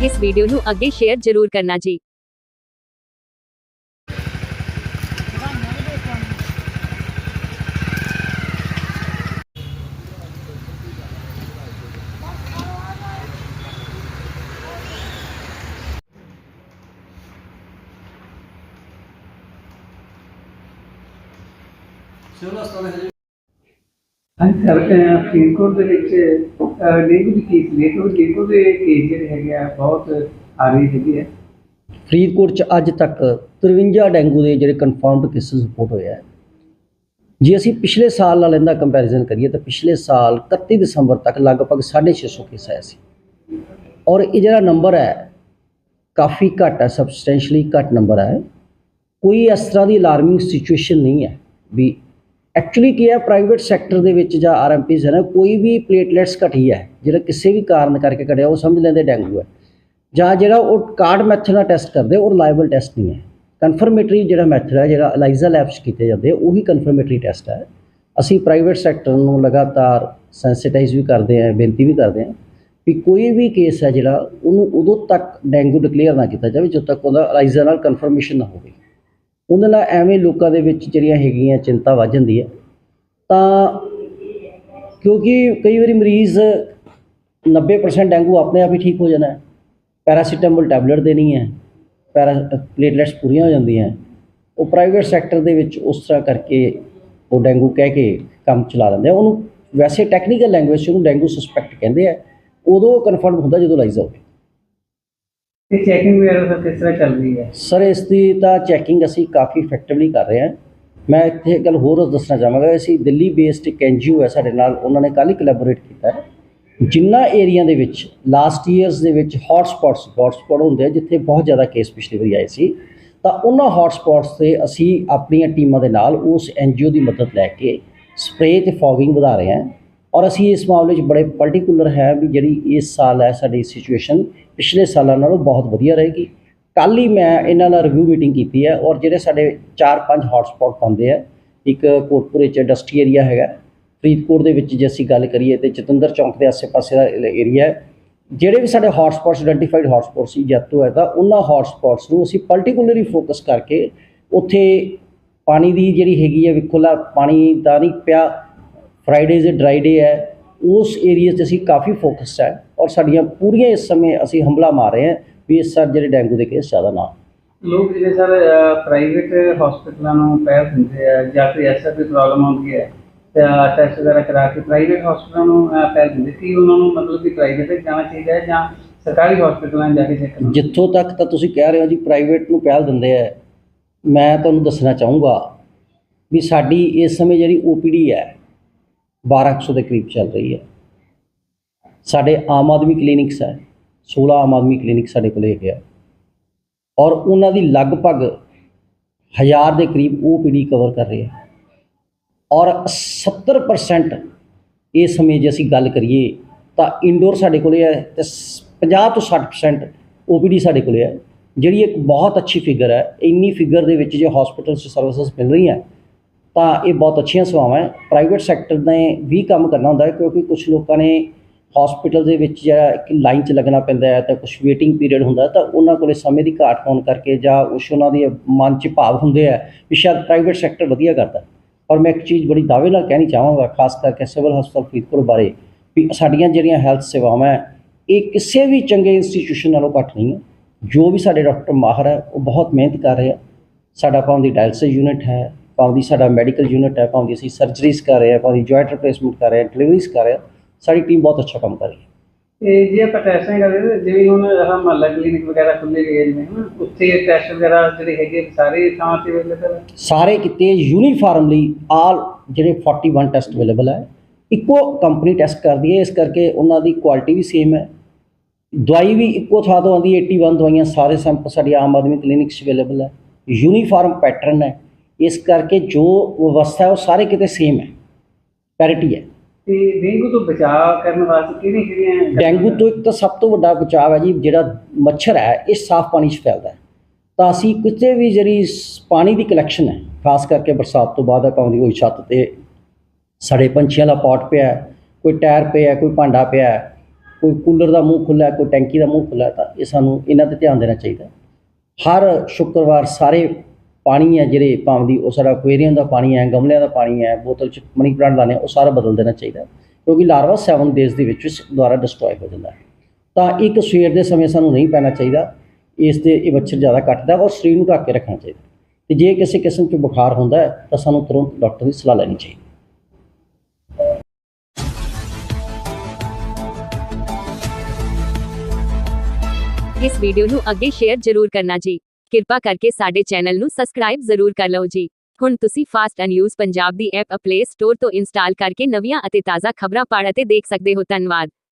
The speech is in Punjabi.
ਇਸ ਵੀਡੀਓ ਨੂੰ ਅੱਗੇ ਸ਼ੇਅਰ ਜ਼ਰੂਰ ਕਰਨਾ ਜੀ ਸਿਵਲ ਹਸਪਤਾਲ ਹੈ ਜੀ ਹਾਂਜੀ, ਸਰ ਫਰੀਦਕੋਟ ਦੇ ਵਿੱਚ ਡੇਂਗੂ ਦੀ ਕੇਸ ਨੇ ਡੇਂਗੂ ਦੇ ਕੇਸ ਜਿਹੜੇ ਹੈਗੇ ਆ, ਬਹੁਤ ਆ ਰਹੀ ਹੈਗੀ ਹੈ ਫਰੀਦਕੋਟ ਚ ਅੱਜ ਤੱਕ 53 ਡੈਂਗੂ ਦੇ ਜਿਹੜੇ ਕਨਫਰਮਡ ਕੇਸਿਸ ਰਿਪੋਰਟ ਹੋਏ ਹੈ ਜੇ ਅਸੀਂ ਪਿਛਲੇ ਸਾਲ ਨਾਲ ਇਹਦਾ ਕੰਪੈਰੀਜ਼ਨ ਕਰੀਏ, ਤਾਂ ਪਿਛਲੇ ਸਾਲ 31 ਦਸੰਬਰ ਤੱਕ ਲਗਭਗ 650 ਕੇਸ ਆਏ ਸੀ। ਔਰ ਇਹ ਜਿਹੜਾ ਨੰਬਰ ਹੈ, ਕਾਫੀ ਘੱਟ ਹੈ ਸਬਸਟੈਂਸ਼ੀਅਲੀ ਘੱਟ ਨੰਬਰ ਹੈ। ਕੋਈ ਇਸ ਤਰ੍ਹਾਂ ਦੀ ਅਲਾਰਮਿੰਗ ਸਿਚੁਏਸ਼ਨ ਨਹੀਂ ਹੈ ਵੀ ਐਕਚੁਅਲੀ ਕੀ ਹੈ ਪ੍ਰਾਈਵੇਟ ਸੈਕਟਰ ਦੇ ਵਿੱਚ ਜਾਂ ਆਰਐਮਪੀਸ ਹੈ ਨਾ, ਕੋਈ ਵੀ ਪਲੇਟਲੈਟਸ ਘਟੀ ਹੈ, ਜਿਹੜਾ ਕਿਸੇ ਵੀ ਕਾਰਨ ਕਰਕੇ ਘਟਿਆ, ਉਹ ਸਮਝ ਲੈਂਦੇ ਡੈਂਗੂ ਹੈ। ਜਾਂ ਜਿਹੜਾ ਉਹ ਕਾਰਡ ਮੈਥਡ ਨਾਲ ਟੈਸਟ ਕਰਦੇ, ਉਹ ਰਿਲਾਇਬਲ ਟੈਸਟ ਨਹੀਂ ਹੈ। ਕਨਫਰਮੇਟਰੀ ਜਿਹੜਾ ਮੈਥਡ ਹੈ, ਜਿਹੜਾ ਅਲਾਈਜ਼ਾ ਲੈਬਸ ਕੀਤੇ ਜਾਂਦੇ, ਉਹੀ ਕਨਫਰਮੇਟਰੀ ਟੈਸਟ ਹੈ। ਅਸੀਂ ਪ੍ਰਾਈਵੇਟ ਸੈਕਟਰ ਨੂੰ ਲਗਾਤਾਰ ਸੈਂਸਿਟਾਈਜ਼ ਵੀ ਕਰਦੇ ਹਾਂ, ਬੇਨਤੀ ਵੀ ਕਰਦੇ ਹਾਂ ਵੀ ਕੋਈ ਵੀ ਕੇਸ ਹੈ ਜਿਹੜਾ, ਉਹਨੂੰ ਉਦੋਂ ਤੱਕ ਡੈਂਗੂ ਡਿਕਲੇਅਰ ਨਾ ਕੀਤਾ ਜਾਵੇ, ਜਦੋਂ ਤੱਕ ਉਹਦਾ ਅਲਾਈਜ਼ਾ ਨਾਲ ਕਨਫਰਮੇਸ਼ਨ ਨਾ ਹੋਵੇ। ਉਹਦੇ ਨਾਲ ਐਵੇਂ ਲੋਕਾਂ ਦੇ ਵਿੱਚ ਜਿਹੜੀਆਂ ਹੈਗੀਆਂ ਚਿੰਤਾ ਵੱਧ ਜਾਂਦੀ ਹੈ। ਤਾਂ ਕਿਉਂਕਿ ਕਈ ਵਾਰੀ ਮਰੀਜ਼ 90% ਡੈਂਗੂ ਆਪਣੇ ਆਪ ਹੀ ਠੀਕ ਹੋ ਜਾਣਾ ਹੈ। ਪੈਰਾਸੀਟਾਮੋਲ ਟੈਬਲੇਟ ਦੇਣੀ ਹੈ, ਪੈਰਾ ਪਲੇਟਲੈਟਸ ਪੂਰੀਆਂ ਹੋ ਜਾਂਦੀਆਂ ਉਹ ਪ੍ਰਾਈਵੇਟ ਸੈਕਟਰ ਦੇ ਵਿੱਚ ਉਸ ਤਰ੍ਹਾਂ ਕਰਕੇ ਉਹ ਡੈਂਗੂ ਕਹਿ ਕੇ ਕੰਮ ਚਲਾ ਦਿੰਦੇ ਆ। ਉਹਨੂੰ ਵੈਸੇ ਟੈਕਨੀਕਲ ਲੈਂਗੁਏਜ 'ਚ ਉਹਨੂੰ ਡੈਂਗੂ ਸਸਪੈਕਟ ਕਹਿੰਦੇ ਆ। ਉਦੋਂ ਕਨਫਰਮ ਹੁੰਦਾ ਜਦੋਂ ਲਾਈਜ਼ਾ ਹੋਵੇ ਇਹ ਚੈਕਿੰਗ ਵਗੈਰਾ ਸਰ ਕਿਸ ਤਰ੍ਹਾਂ ਚੱਲ ਰਹੀ ਹੈ? ਸਰ ਇਸ ਦੀ ਤਾਂ ਚੈਕਿੰਗ ਅਸੀਂ ਕਾਫੀ ਇਫੈਕਟਿਵਲੀ ਕਰ ਰਹੇ ਹਾਂ। ਮੈਂ ਇੱਥੇ ਇੱਕ ਗੱਲ ਹੋਰ ਦੱਸਣਾ ਚਾਹਾਂਗਾ, ਅਸੀਂ ਦਿੱਲੀ ਬੇਸਡ ਇੱਕ ਐਨਜੀਓ ਹੈ ਸਾਡੇ ਨਾਲ, ਉਹਨਾਂ ਨੇ ਕੱਲ੍ਹ ਹੀ ਕੋਲੈਬੋਰੇਟ ਕੀਤਾ ਹੈ। ਜਿੰਨਾ ਏਰੀਆ ਦੇ ਵਿੱਚ ਲਾਸਟ ਈਅਰਸ ਦੇ ਵਿੱਚ ਹੌਟ ਸਪੌਟਸ ਹੌਟ ਸਪੌਟ ਹੁੰਦੇ ਆ, ਜਿੱਥੇ ਬਹੁਤ ਜ਼ਿਆਦਾ ਕੇਸ ਪਿਛਲੀ ਵਾਰੀ ਆਏ ਸੀ, ਤਾਂ ਉਹਨਾਂ ਹੌਟ ਸਪੌਟਸ ਤੇ ਅਸੀਂ ਆਪਣੀਆਂ ਟੀਮਾਂ ਦੇ ਨਾਲ ਉਸ ਐਨਜੀਓ ਦੀ ਮਦਦ ਲੈ ਕੇ ਸਪਰੇਅ ਤੇ ਫੌਗਿੰਗ ਵਧਾ ਰਹੇ ਹਾਂ। ਔਰ ਅਸੀਂ ਇਸ ਮਾਮਲੇ 'ਚ ਬੜੇ ਪਾਰਟਿਕੂਲਰ ਹੈ ਵੀ ਜਿਹੜੀ ਇਸ ਸਾਲ ਹੈ ਸਾਡੀ ਸਿਚੁਏਸ਼ਨ ਪਿਛਲੇ ਸਾਲਾਂ ਨਾਲੋਂ ਬਹੁਤ ਵਧੀਆ ਰਹੇਗੀ। ਕੱਲ ਹੀ ਮੈਂ ਇਹਨਾਂ ਨਾਲ ਰਿਵਿਊ ਮੀਟਿੰਗ ਕੀਤੀ ਹੈ ਔਰ ਜਿਹੜੇ ਸਾਡੇ 4-5 ਹੌਟ ਸਪੌਟ ਪਾਉਂਦੇ ਆ, ਇੱਕ ਕੋਟਪੁਰੇ ਚ ਇੰਡਸਟਰੀ ਏਰੀਆ ਹੈਗਾ, ਫਰੀਦਕੋਟ ਦੇ ਵਿੱਚ ਜੇ ਅਸੀਂ ਗੱਲ ਕਰੀਏ ਤੇ ਜਤਿੰਦਰ ਚੌਂਕ ਦੇ ਆਸ-ਪਾਸੇ ਦਾ ਏਰੀਆ ਹੈ, ਜਿਹੜੇ ਵੀ ਸਾਡੇ ਹੌਟ ਸਪੌਟਸ ਆਇਡੈਂਟੀਫਾਈਡ ਹੌਟ ਸੀ ਜੈਤੋ ਹੈ ਤਾਂ ਉਹਨਾਂ ਹੌਟ ਨੂੰ ਅਸੀਂ ਪਾਰਟਿਕੂਲਰਲੀ ਫੋਕਸ ਕਰਕੇ ਉੱਥੇ ਪਾਣੀ ਦੀ ਜਿਹੜੀ ਹੈਗੀ ਹੈ ਵਿਖੋਲਾ ਪਾਣੀ ਦਾ ਨਹੀਂ ਪਿਆ ਫਰਾਈਡੇ ਦੇ ਡਰਾਈ ਡੇ ਹੈ। ਉਸ ਏਰੀਆ 'ਚ ਅਸੀਂ ਕਾਫੀ ਫੋਕਸਡ ਹੈ ਔਰ ਸਾਡੀਆਂ ਪੂਰੀਆਂ ਇਸ ਸਮੇਂ ਅਸੀਂ ਹਮਲਾ ਮਾਰ ਰਹੇ ਹਾਂ ਵੀ ਇਸ ਸਾਲ ਜਿਹੜੇ ਡੈਂਗੂ ਦੇ ਕੇਸ ਜ਼ਿਆਦਾ ਨਾ। ਲੋਕ ਜਿਹੜੇ ਸਰ ਪ੍ਰਾਈਵੇਟ ਹਸਪਤਾਲਾਂ ਨੂੰ ਪਹਿਲ ਦਿੰਦੇ ਆ ਜਾਂ ਕੋਈ ਐਸਾ ਕੋਈ ਪ੍ਰੋਬਲਮ ਆਉਂਦੀ ਹੈ ਤਾਂ ਟੈਸਟ ਵਗੈਰਾ ਕਰਾ ਕੇ ਪ੍ਰਾਈਵੇਟ ਹਸਪਤਾਲਾਂ ਨੂੰ ਦਿੰਦੇ। ਕੀ ਉਹਨਾਂ ਨੂੰ ਮਤਲਬ ਕਿ ਪ੍ਰਾਈਵੇਟ ਜਾਣਾ ਚਾਹੀਦਾ ਹੈ ਜਾਂ ਸਰਕਾਰੀ ਹਸਪਤਾਲਾਂ ਜਾ ਕੇ ਚੈੱਕ ਕਰਨਾ? ਜਿੱਥੋਂ ਤੱਕ ਤਾਂ ਤੁਸੀਂ ਕਹਿ ਰਹੇ ਹੋ ਜੀ ਪ੍ਰਾਈਵੇਟ ਨੂੰ ਪਹਿਲ ਦਿੰਦੇ ਆ ਮੈਂ ਤੁਹਾਨੂੰ ਦੱਸਣਾ ਚਾਹੂੰਗਾ ਵੀ ਸਾਡੀ ਇਸ ਸਮੇਂ ਜਿਹੜੀ ਓਪੀਡੀ ਹੈ 1200 ਦੇ ਕਰੀਬ ਚੱਲ ਰਹੀ ਹੈ। ਸਾਡੇ ਆਮ ਆਦਮੀ ਕਲੀਨਿਕਸ ਹੈ 16 ਆਮ ਆਦਮੀ ਕਲੀਨਿਕ ਸਾਡੇ ਕੋਲ ਹੈਗੇ ਆ। ਔਰ ਉਹਨਾਂ ਦੀ ਲਗਭਗ ਹਜ਼ਾਰ ਦੇ ਕਰੀਬ ਓਪੀਡੀ ਕਵਰ ਕਰ ਰਹੇ ਆ। ਔਰ 70% ਇਸ ਸਮੇਂ ਜੇ ਅਸੀਂ ਗੱਲ ਕਰੀਏ ਤਾਂ ਇੰਡੋਰ ਸਾਡੇ ਕੋਲੇ ਹੈ ਤੇ ਸ- 50 ਤੋਂ 60% ਓਪੀਡੀ ਸਾਡੇ ਕੋਲੇ ਹੈ, ਜਿਹੜੀ ਇੱਕ ਬਹੁਤ ਅੱਛੀ ਫਿਗਰ ਹੈ। ਇੰਨੀ ਫਿਗਰ ਦੇ ਵਿੱਚ ਜੇ ਹਸਪੀਟਲ 'ਚ ਸਰਵਿਸਿਜ਼ ਮਿਲ ਰਹੀਆਂ ਤਾਂ ਇਹ ਬਹੁਤ ਅੱਛੀਆਂ ਸੇਵਾਵਾਂ ਹੈ। ਪ੍ਰਾਈਵੇਟ ਸੈਕਟਰ ਨੇ ਵੀ ਕੰਮ ਕਰਨਾ ਹੁੰਦਾ ਹੈ ਕਿਉਂਕਿ ਕੁਝ ਲੋਕਾਂ ਨੇ ਹਸਪੀਟਲ ਦੇ ਵਿੱਚ ਜਿਹੜਾ ਇੱਕ ਲਾਈਨ 'ਚ ਲੱਗਣਾ ਪੈਂਦਾ ਹੈ ਤਾਂ ਕੁਝ ਵੇਟਿੰਗ ਪੀਰੀਅਡ ਹੁੰਦਾ ਤਾਂ ਉਹਨਾਂ ਕੋਲੇ ਸਮੇਂ ਦੀ ਘਾਟ ਹੋਣ ਕਰਕੇ ਜਾਂ ਕੁਛ ਉਹਨਾਂ ਦੇ ਮਨ 'ਚ ਭਾਵ ਹੁੰਦੇ ਆ ਵੀ ਸ਼ਾਇਦ ਪ੍ਰਾਈਵੇਟ ਸੈਕਟਰ ਵਧੀਆ ਕਰਦਾ ਔਰ ਮੈਂ ਇੱਕ ਚੀਜ਼ ਬੜੀ ਦਾਅਵੇ ਨਾਲ ਕਹਿਣੀ ਚਾਹਾਂਗਾ, ਖਾਸ ਕਰਕੇ ਸਿਵਲ ਹਸਪਤਾਲ ਫਰੀਦਕੋਟ ਬਾਰੇ, ਵੀ ਸਾਡੀਆਂ ਜਿਹੜੀਆਂ ਹੈਲਥ ਸੇਵਾਵਾਂ ਹੈ, ਇਹ ਕਿਸੇ ਵੀ ਚੰਗੇ ਇੰਸਟੀਟਿਊਸ਼ਨ ਨਾਲੋਂ ਘੱਟ ਨਹੀਂ ਹੈ। ਜੋ ਵੀ ਸਾਡੇ ਡਾਕਟਰ ਮਾਹਰ ਹੈ, ਉਹ ਬਹੁਤ ਮਿਹਨਤ ਕਰ ਰਹੇ ਆ। ਸਾਡਾ ਭਾਵੇਂ ਦੀ ਡਾਇਲਸਿਸ ਯੂਨਿਟ ਹੈ ਭਾਵੇਂ ਸਾਡਾ ਮੈਡੀਕਲ ਯੂਨਿਟ ਹੈ ਭਾਵੇਂ ਅਸੀਂ ਸਰਜਰੀਜ਼ ਕਰ ਰਹੇ ਹਾਂ ਭਾਵੇਂ ਜੁਆਇੰਟ ਰਿਪਲੇਸਮੈਂਟ ਕਰ ਰਹੇ ਹਾਂ ਡਿਲੀਵਰੀਜ਼ ਕਰ ਰਹੇ ਹਾਂ ਸਾਡੀ ਟੀਮ ਬਹੁਤ ਅੱਛਾ ਕੰਮ ਕਰ ਰਹੀ ਹੈ। ਤੇ ਜੇ ਆਪਾਂ ਟੈਸਟਾਂ ਕਰਦੇ ਜਿਵੇਂ ਹੁਣ ਆਹ ਮਹੱਲਾ ਕਲੀਨਿਕ ਵਗੈਰਾ ਖੁੱਲੇ ਗਏ ਜਿਵੇਂ ਹਨਾ ਉੱਥੇ ਟੈਸਟ ਵਗੈਰਾ ਜਿਹੜੇ ਹੈਗੇ ਸਾਰੇ ਥਾਂ ਤੇ ਅਵੇਲੇਬਲ ਹੈ ਸਾਰੇ ਕਿਤੇ ਯੂਨੀਫਾਰਮਲੀ ਆਲ ਜਿਹੜੇ 41 ਟੈਸਟ ਅਵੇਲੇਬਲ ਹੈ ਇੱਕੋ ਕੰਪਨੀ ਟੈਸਟ ਕਰਦੀ ਹੈ ਇਸ ਕਰਕੇ ਉਹਨਾਂ ਦੀ ਕੁਆਲਿਟੀ ਵੀ ਸੇਮ ਹੈ। ਦਵਾਈ ਵੀ ਇੱਕੋ ਥਾਂ ਤੋਂ ਆਉਂਦੀ ਹੈ 81 ਦਵਾਈਆਂ ਸਾਰੇ ਸੈਂਪਲ ਸਾਡੀ ਆਮ ਆਦਮੀ ਕਲੀਨਿਕ 'ਚ ਅਵੇਲੇਬਲ ਹੈ। ਯੂਨੀਫਾਰਮ ਪੈਟਰਨ ਹੈ। ਇਸ ਕਰਕੇ ਜੋ ਵਿਵਸਥਾ ਹੈ ਉਹ ਸਾਰੇ ਕਿਤੇ ਸੇਮ ਹੈ। ਪੈਰਿਟੀ ਹੈ। ਤੇ ਡੇਂਗੂ ਤੋਂ ਬਚਾਅ ਕਰਨ ਵਾਸਤੇ ਕਿਹੜੀਆਂ ਕਿਹੜੀਆਂ ਡੈਂਗੂ ਤੋਂ ਇੱਕ ਤਾਂ ਸਭ ਤੋਂ ਵੱਡਾ ਬਚਾਅ ਹੈ ਜੀ ਜਿਹੜਾ ਮੱਛਰ ਹੈ ਇਹ ਸਾਫ਼ ਪਾਣੀ 'ਚ ਫੈਲਦਾ ਹੈ। ਤਾਂ ਅਸੀਂ ਕਿਤੇ ਵੀ ਜਿਹੜੀ ਪਾਣੀ ਦੀ ਕਲੈਕਸ਼ਨ ਹੈ ਖਾਸ ਕਰਕੇ ਬਰਸਾਤ ਤੋਂ ਬਾਅਦ ਆਪਾਂ ਦੀ ਹੋਈ ਛੱਤ ਤੇ ਸੜੇ ਪੰਛੀਆਂ ਦਾ ਪੌਟ ਪਿਆ ਕੋਈ ਟਾਇਰ ਪਿਆ ਕੋਈ ਭਾਂਡਾ ਪਿਆ ਕੋਈ ਕੂਲਰ ਦਾ ਮੂੰਹ ਖੁੱਲ੍ਹਾ ਹੈ ਕੋਈ ਟੈਂਕੀ ਦਾ ਮੂੰਹ ਖੁੱਲ੍ਹਾ ਹੈ ਤਾਂ ਇਹ ਸਾਨੂੰ ਇਹਨਾਂ ਤੇ ਧਿਆਨ ਦੇਣਾ ਚਾਹੀਦਾ। ਹਰ ਸ਼ੁੱਕਰਵਾਰ ਸਾਰੇ ਪਾਣੀ ਹੈ ਜਿਹੜੇ ਭਾਵੇਂ ਦੀ, ਉਹ ਸਾਰਾ ਐਕੁਏਰੀਅਮ ਦਾ ਪਾਣੀ ਹੈ, ਗਮਲਿਆਂ ਦਾ ਪਾਣੀ ਹੈ, ਬੋਤਲ ਚ ਮਨੀ ਪਲਾਂਟ ਲਾਣੇ ਉਹ ਸਾਰਾ ਬਦਲ ਦੇਣਾ ਚਾਹੀਦਾ ਕਿਉਂਕਿ ਲਾਰਵਾ 7 ਡੇਜ਼ ਦੇ ਵਿੱਚ ਦੁਆਰਾ ਡਿਸਟਰੋਏ ਹੋ ਜਾਂਦਾ ਹੈ। ਤਾਂ ਇੱਕ ਸਵੇਰ ਦੇ ਸਮੇਂ ਸਾਨੂੰ ਨਹੀਂ ਪੈਣਾ ਚਾਹੀਦਾ, ਇਸ ਤੇ ਇਹ ਮੱਛਰ ਜ਼ਿਆਦਾ ਕੱਟਦਾ ਔਰ ਸਰੀਰ ਨੂੰ ਢੱਕ ਕੇ ਰੱਖਣਾ ਚਾਹੀਦਾ ਤੇ ਜੇ ਕਿਸੇ ਕਿਸਮ 'ਚ ਬੁਖਾਰ ਹੁੰਦਾ ਹੈ, ਤਾਂ ਸਾਨੂੰ ਤੁਰੰਤ ਡਾਕਟਰ ਦੀ ਸਲਾਹ ਲੈਣੀ ਚਾਹੀਦੀ ਇਸ ਵੀਡੀਓ ਨੂੰ ਅੱਗੇ ਸ਼ੇਅਰ ਜ਼ਰੂਰ ਕਰਨਾ ਜੀ। ਕਿਰਪਾ ਕਰਕੇ ਸਾਡੇ ਚੈਨਲ ਨੂੰ ਸਬਸਕ੍ਰਾਈਬ ਜ਼ਰੂਰ ਕਰ ਲਓ ਜੀ। ਹੁਣ ਤੁਸੀਂ ਫਾਸਟ ਨਿਊਜ਼ ਪੰਜਾਬ ਦੀ ਐਪ ਪਲੇ ਸਟੋਰ ਤੋਂ ਇੰਸਟਾਲ ਕਰਕੇ ਨਵੀਆਂ ਅਤੇ ਤਾਜ਼ਾ ਖਬਰਾਂ ਪੜ੍ਹ ਅਤੇ ਦੇਖ ਸਕਦੇ ਹੋ। ਧੰਨਵਾਦ।